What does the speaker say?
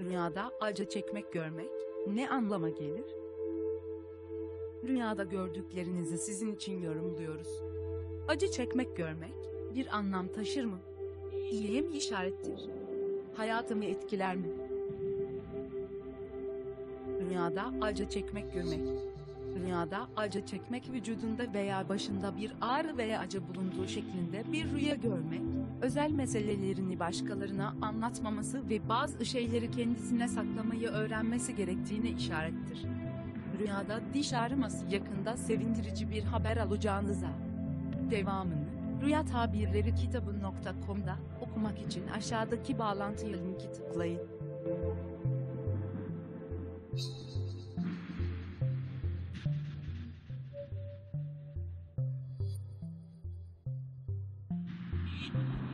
Rüyada acı çekmek görmek ne anlama gelir? Rüyada gördüklerinizi sizin için yorumluyoruz. Acı çekmek görmek bir anlam taşır mı? İyiye mi işarettir? Hayatımı etkiler mi? Rüyada acı çekmek görmek. Rüyada acı çekmek vücudunda veya başında bir ağrı veya acı bulunduğu şeklinde bir rüya görmek, özel meselelerini başkalarına anlatmaması ve bazı şeyleri kendisine saklamayı öğrenmesi gerektiğine işarettir. Rüyada diş ağrıması yakında sevindirici bir haber alacağınıza. Devamını Rüya Tabirleri kitabı.com'da okumak için aşağıdaki bağlantıya linki tıklayın. much.